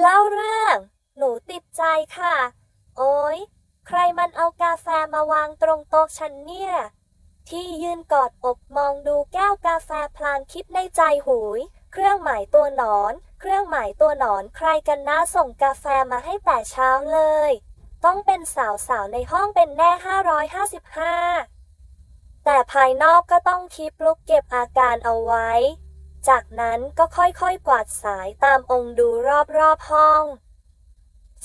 เล่าเรื่อง หนูติดใจค่ะ โอ้ยใครมันเอากาแฟมาวางตรงโต๊ะฉันเนี่ย ที่ยืนกอดอกมองดูแก้วกาแฟพลางคิดในใจหูย เครื่องหมายตัวหนอน เครื่องหมายตัวหนอนใครกันนะส่งกาแฟมาให้แต่เช้าเลย ต้องเป็นสาวๆในห้องเป็นแน่ 555 แต่ภายนอกก็ต้องคิปลุกเก็บอาการเอาไว้ จากนั้นก็ค่อยๆ กวาดสายตามองค์ดูรอบๆห้อง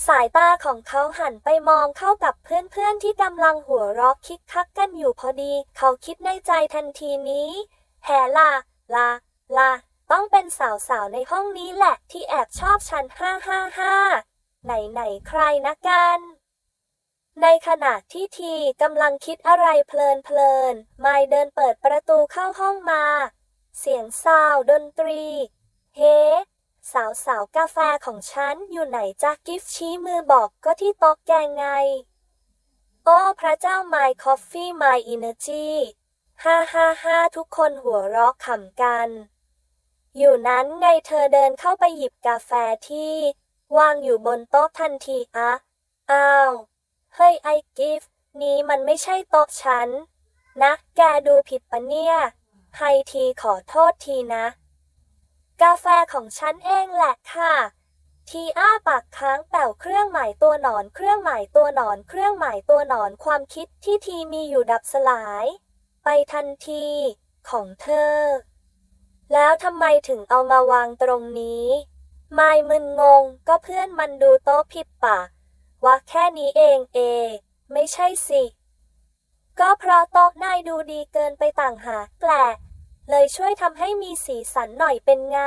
สายตาของเขาหันไปมองเข้ากับเพื่อนๆที่กำลังหัวเราะคิกคักกันอยู่พอดี เขาคิดในใจทันทีนี้แฮล่ะล่ะล่ะต้องเป็นสาวๆ ในห้องนี้แหละที่แอบชอบฉันห้าห้าห้าไหนๆ ใครนะกัน ในขณะที่ทีกำลังคิดอะไรเพลินๆ ไมเดินเปิดประตูเข้าห้องมา เสียงซาวดนตรี เฮ้ สาวสาวกาแฟของฉันอยู่ไหนจ๊ะกิฟชี้มือบอกก็ที่โต๊ะแกงไง โอ้พระเจ้า My Coffee My Energy ฮ่าฮ่าฮ่าทุกคนหัวเราะขำกัน อยู่นั้นไงเธอเดินเข้าไปหยิบกาแฟที่ วางอยู่บนโต๊ะทันทีอะอ้าว เฮ้ยไอกิฟนี้มันไม่ใช่โต๊ะฉัน นะ แกดูผิดปะเนี่ย ไฮทีขอโทษทีนะ กาแฟของฉันเองแหละค่ะ ทีอ้าปากค้างแป่วเครื่องหมายตัวหนอนเครื่องหมายตัวหนอนเครื่องหมายตัวหนอนความคิดที่ทีมีอยู่ดับสลาย ไปทันที ของเธอ แล้วทำไมถึงเอามาวางตรงนี้ไม่มึนงงก็เพื่อนมันดูโต๊ะผิดปะว่าแค่นี้เองเอ ไม่ใช่สิ ก็เพราะโต๊ะนายดูดีเกินไปต่างหากแปลกเลยช่วยทำให้มีสีสันหน่อยเป็นไง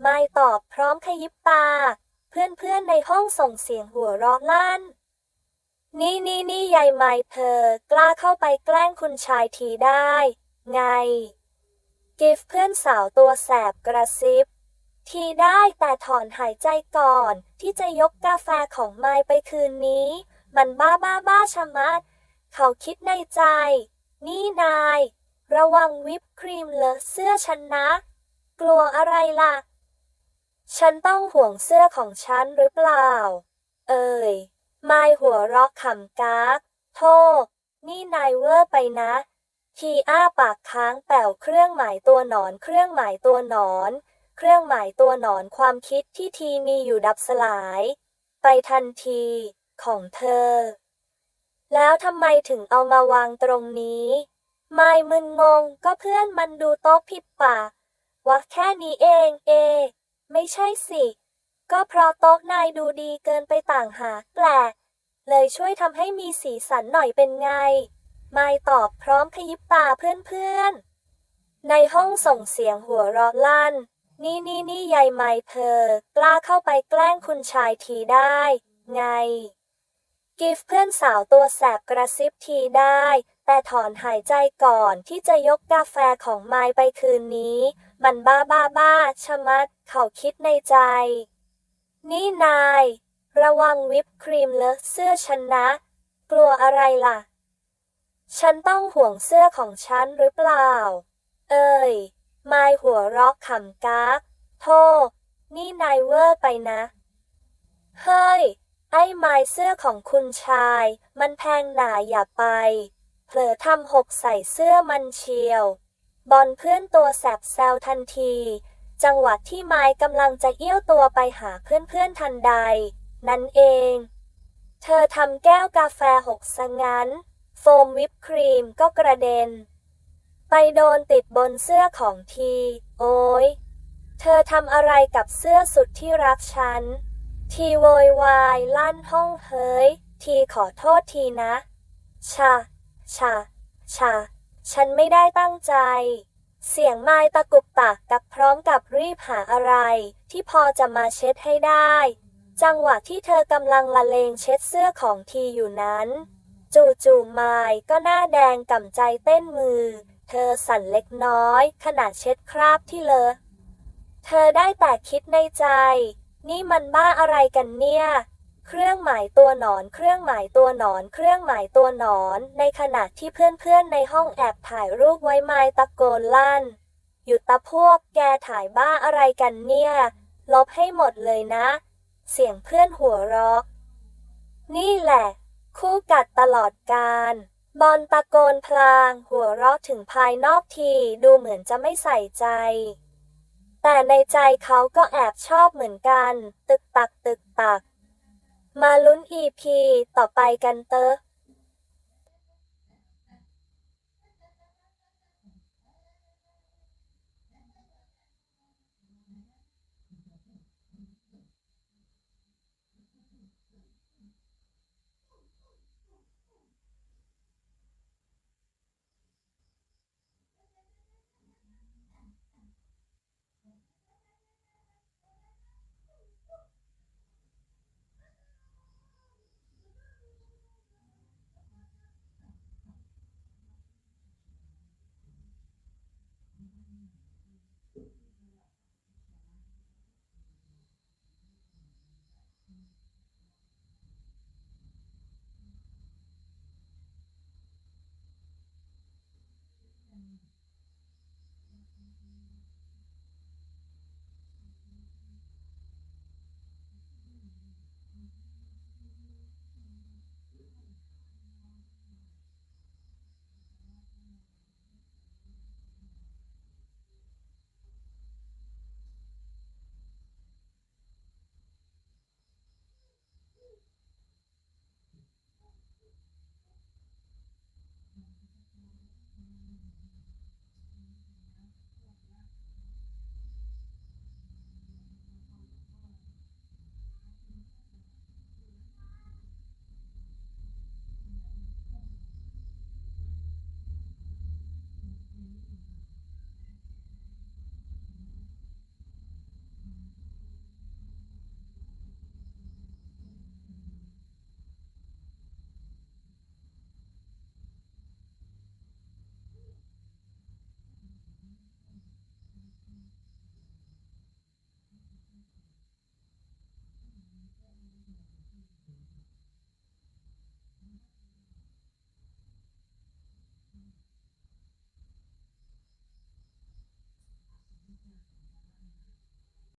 ไม่ตอบพร้อมขยิบตา เพื่อนๆในห้องส่งเสียงหัวเราะลั่น นี่นี่นี่ยายไม่เธอกล้าเข้าไปแกล้งคุณชายทีได้ ไง กิฟเพื่อนสาวตัวแสบกระซิบ ทีได้แต่ถอนหายใจก่อน ที่จะยกกาแฟของไมายไปคืนนี้ มันบ้าบ้าบ้าชะมัด เขาคิดในใจ นี่นาย ระวังวิปครีมเลอะเสื้อฉันนะ กลัวอะไรล่ะ ฉันต้องห่วงเสื้อของฉันหรือเปล่า เอ่ยไม่หัวเราะขำกากโทษนี่นายเวอร์ไปนะทีอ้าปากค้างแป่วเครื่องหมายตัวหนอน เครื่องหมายตัวหนอน เครื่องหมายตัวหนอนความคิดที่ทีมีอยู่ดับสลาย ไปทันที ของเธอ แล้วทำไมถึงเอามาวางตรงนี้ ไม่มึนงงก็เพื่อนมันดูโต๊ะผิดปะว่าแค่นี้เองเอ ไม่ใช่สิ ก็เพราะโต๊ะนายดูดีเกินไปต่างหากแปลกเลยช่วยทำให้มีสีสันหน่อยเป็นไง ไม่ตอบพร้อมขยิบตาเพื่อนๆ ในห้องส่งเสียงหัวเราะลั่น นี่นี่นี่ยายไม่เธอ กล้าเข้าไปแกล้งคุณชายทีได้ ไง กิฟเพื่อนสาวตัวแสบกระซิบทีได้ แต่ถอนหายใจก่อนที่จะยกกาแฟของไมายไปคืนนี้ มันบ้าบ้าบ้าชะมัด เขาคิดในใจ นี่นาย ระวังวิปครีมเลอะเสื้อฉันนะ กลัวอะไรล่ะ ฉันต้องห่วงเสื้อของฉันหรือเปล่า เอ่ยไมายหัวเราะขำกากโทษนี่นายเวอร์ไปนะ เฮ้ย ไอ้ไม้เสื้อของคุณชาย มันแพงหนาอย่าไป เผลอทำหกใส่เสื้อมันเชียว บอลเพื่อนตัวแสบแซวทันที จังหวะที่ไม้กำลังจะเอี้ยวตัวไปหาเพื่อนๆทันใด นั่นเอง เธอทำแก้วกาแฟหกซะงั้น โฟมวิปครีมก็กระเด็น ไปโดนติดบนเสื้อของที โอ้ยเธอทำอะไรกับเสื้อสุดที่รักฉัน ทีโวยวายลั่นห้องเฮ้ย ทีขอโทษทีนะชะชะชะฉันไม่ได้ตั้งใจ เสียงไม้ตะกุกตักกับพร้อมกับรีบหาอะไร ที่พอจะมาเช็ดให้ได้ จังหวะที่เธอกำลังละเลงเช็ดเสื้อของทีอยู่นั้นจู่ๆไม้ก็หน้าแดงก่ำใจเต้นมือ เธอสั่นเล็กน้อยขณะเช็ดคราบที่เลอะ เธอได้แต่คิดในใจ นี่มันบ้าอะไรกันเนี่ย เครื่องหมายตัวหนอน เครื่องหมายตัวหนอน เครื่องหมายตัวหนอน ในขณะที่เพื่อนๆในห้องแอบถ่ายรูปไว้ไม้ตะโกนลั่น หยุดตะพวกแกถ่ายบ้าอะไรกันเนี่ย ลบให้หมดเลยนะ เสียงเพื่อนหัวเราะนี่แหละ คู่กัดตลอดการบอลตะโกนพลาง หัวเราะถึงภายนอกทีดูเหมือนจะไม่ใส่ใจ แต่ในใจเขาก็แอบชอบเหมือนกัน ตึกตักตึกตัก มาลุ้นอีพีต่อไปกันเตอะ